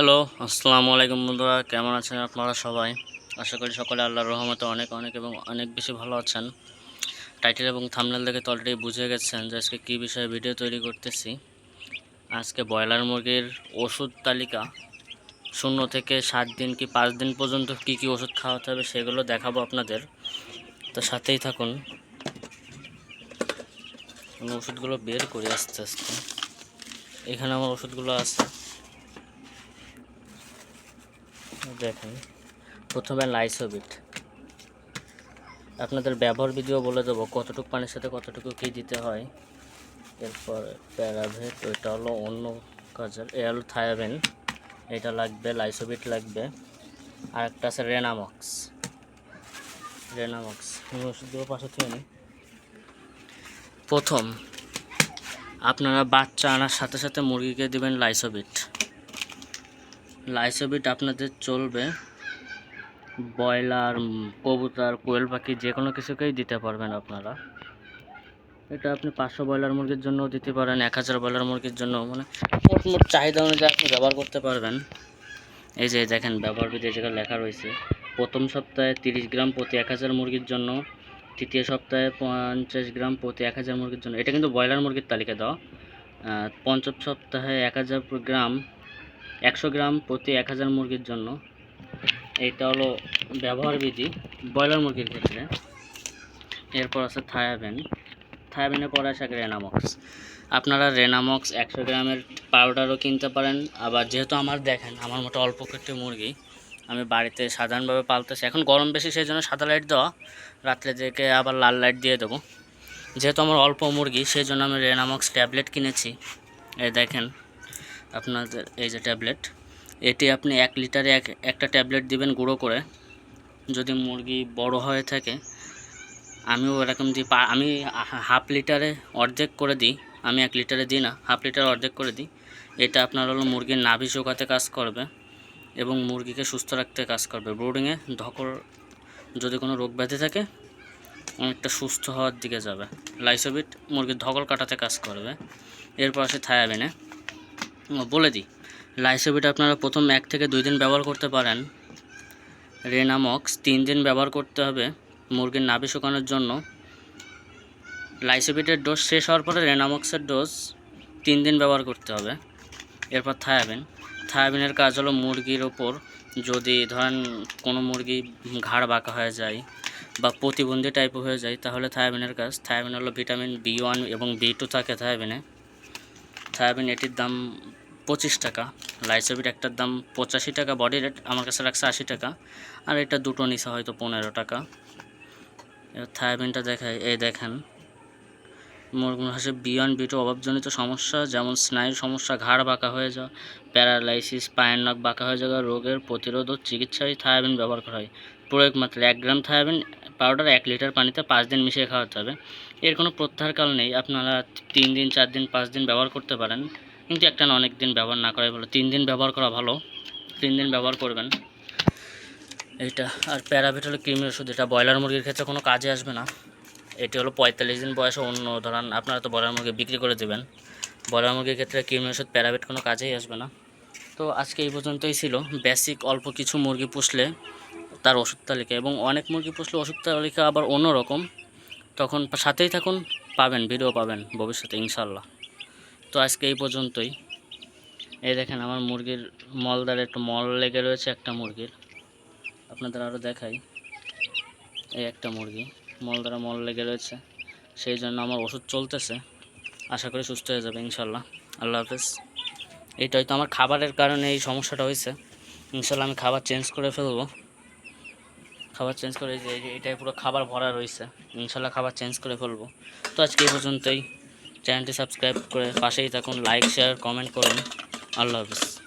Hello, আসসালামু আলাইকুম বন্ধুরা, কেমন আছেন আপনারা সবাই? আশা করি সকলে আল্লাহর রহমতে অনেক অনেক এবং অনেক বেশি ভালো আছেন। টাইটেল এবং থামনেল দেখে তো অলরেডি বুঝে গেছেন যে আজকে কী বিষয়ে ভিডিও তৈরি করতেছি। আজকে ব্রয়লার মুরগির ওষুধ তালিকা, শূন্য থেকে সাত দিন কি পাঁচ দিন পর্যন্ত কি কি ওষুধ খাওয়াতে হবে সেগুলো দেখাবো আপনাদের। তো সাথেই থাকুন। ওষুধগুলো বের করি আস্তে আস্তে। এখানে আমার ওষুধগুলো আছে। দেখেন, প্রথমে লাইসোবিট। আপনাদের ব্যবহার বিধিও বলে দেবো, কতটুকু পানির সাথে কতটুকু কী দিতে হয়। এরপর প্যারাভেট, ওইটা হলো অন্য কাজের, এ হলো থায়াবেন, এটা লাগবে, লাইসোবিট লাগবে। আর একটা আছে রেনামক্স। রেনামক্স ওষুধগুলো পাশে থেকে প্রথম, আপনারা বাচ্চা আনার সাথে সাথে মুরগিকে দেবেন লাইসোবিট। লাইসোবিট আপনাদের চলবে। ব্রয়লার, কবুতর, কোয়েল পাখি, যে কোনো কিছুকেই দিতে পারবেন আপনারা। এটা আপনি পাঁচশো ব্রয়লার মুরগির জন্য দিতে পারেন, এক হাজার ব্রয়লার মুরগির জন্য মানে মোট মোট চাহিদা অনুযায়ী আপনি ব্যবহার করতে পারবেন। এই যে দেখেন, ব্যবহার বিধি জায়গায় লেখা রয়েছে, প্রথম সপ্তাহে তিরিশ গ্রাম প্রতি এক হাজার মুরগির জন্য, তৃতীয় সপ্তাহে পঞ্চাশ গ্রাম প্রতি এক হাজার মুরগির জন্য। এটা কিন্তু ব্রয়লার মুরগির তালিকা দেওয়া পঞ্চম সপ্তাহে এক হাজার গ্রাম একশো গ্রাম প্রতি এক হাজার মুরগির জন্য। এইটা হলো ব্যবহার বিধি, ব্রয়লার মুরগির ক্ষেত্রে। এরপর আছে থায়াবেন। থায়াবেনের পরে আসে রেনামক্স। আপনারা রেনামক্স একশো গ্রামের পাউডারও কিনতে পারেন। আবার যেহেতু আমার দেখেন, আমার মতো অল্প একটি মুরগি, আমি বাড়িতে সাধারণভাবে পালতেছি। এখন গরম বেশি, সেই জন্য সাদা লাইট দেওয়া। রাত্রে থেকে আবার লাল লাইট দিয়ে দেবো। যেহেতু আমার অল্প মুরগি, সেই জন্য আমি রেনামক্স ট্যাবলেট কিনেছি। এই দেখেন আপনাদের এই যে ট্যাবলেট, এটি আপনি এক লিটারে এক, একটা ট্যাবলেট দিবেন গুঁড়ো করে। যদি মুরগি বড় হয়ে থাকে, আমিও এরকম দিই আমি হাফ লিটারে অর্ধেক করে দিই, আমি এক লিটারে দিই না, হাফ লিটারে অর্ধেক করে দিই। এটা আপনার হলো মুরগির নাভি চোকাতে কাজ করবে এবং মুরগিকে সুস্থ রাখতে কাজ করবে। ব্রোডিংয়ে ধকল যদি কোনো রোগ ব্যাধি থাকে, অনেকটা সুস্থ হওয়ার দিকে যাবে। লাইসোবিট মুরগির ধকল কাটাতে কাজ করবে। এরপর আসে থায়াবিনে। বলে দিই। লাইসোবিট আপনারা প্রথম এক থেকে দুই দিন ব্যবহার করতে পারেন। রেনামক্স তিন দিন ব্যবহার করতে হবে মুরগির নাভি শুকানোর জন্য। লাইসোবিটের ডোজ শেষ হওয়ার পরে রেনামক্সের ডোজ তিন দিন ব্যবহার করতে হবে। এরপর থায়াবিন। থায়াবিনের কাজ হলো মুরগির ওপর যদি ধরেন কোনো মুরগি ঘাড় বাঁকা হয়ে যায় বা প্রতিবন্ধী টাইপ হয়ে যায়, তাহলে থায়াবিনের কাজ। থায়াবিন হলো ভিটামিন বি ওয়ান এবং বি টু থাকে থায়াবিনে। থায়াবিন এটির দাম পঁচিশ টাকা। লাইসোবিট একটার দাম পঁচাশি টাকা, বডি রেট আমার কাছে রাখছে আশি টাকা। আর এটা দুটো নিচে হয়তো পনেরো টাকা। এবার থায়াবিনটা দেখায় এই দেখেন। মুরগুন হাসে বিয়ন বিটু অভাবজনিত সমস্যা, যেমন স্নায়ুর সমস্যা, ঘাড় বাঁকা হয়ে যাওয়া, প্যারালাইসিস, পায়ের নখ বাঁকা হয়ে যাওয়া, রোগের প্রতিরোধ ও চিকিৎসায় থায়াবিন ব্যবহার করা হয়। প্রয়োগ মাত্রা এক গ্রাম থায়াবিন পাউডার এক লিটার পানিতে পাঁচ দিন মিশিয়ে খাওয়াতে হবে। এর কোনো প্রত্যাহার কাল নেই। আপনারা তিন দিন, চার দিন, পাঁচ দিন ব্যবহার করতে পারেন। কিন্তু একটা না অনেক দিন ব্যবহার না করাই ভালো। তিন দিন ব্যবহার করা ভালো। তিন দিন ব্যবহার করবেন। এটা আর প্যারাভিট হলো কৃমির ওষুধ, এটা ব্রয়লার মুরগির ক্ষেত্রে কোনো কাজে আসবে না। এটি হলো পঁয়তাল্লিশ দিন বয়সে অন্য ধরান, আপনারা তো ব্রয়লার মুরগি বিক্রি করে দেবেন। ব্রয়লার মুরগির ক্ষেত্রে কৃমির ওষুধ, প্যারাভিট কোনো কাজেই আসবে না। তো আজকে এই পর্যন্তই ছিল। বেসিক অল্প কিছু মুরগি পুষলে তার ওষুধ তালিকা, এবং অনেক মুরগি পুষলে ওষুধ তালিকা আবার অন্যরকম। তখন সাথেই থাকুন, পাবেন, ভিডিও পাবেন ভবিষ্যতে ইনশাল্লাহ তো আজকে এই পর্যন্তই। এই দেখেন আমার মুরগির মলদারে একটু মল লেগে রয়েছে একটা মুরগির। আপনাদের আরও দেখাই। এই একটা মুরগি মলদারে মল লেগে রয়েছে। সেই জন্য আমার ওষুধ চলতেছে। আশা করি সুস্থ হয়ে যাবে, ইনশাল্লাহ। আল্লাহ হাফেজ। এইটা হয়তো আমার খাবারের কারণে এই সমস্যাটা হয়েছে। ইনশাল্লাহ আমি খাবার চেঞ্জ করে ফেলব। খাবার চেঞ্জ করে এই যে, এই এটাই পুরো খাবার ভরা রয়েছে। ইনশাল্লাহ খাবার চেঞ্জ করে ফেলব। তো আজকে এই পর্যন্তই। চ্যানেলটি সাবস্ক্রাইব করে পাশেই থাকুন লাইক শেয়ার কমেন্ট করুন। আল্লাহ হাফিজ।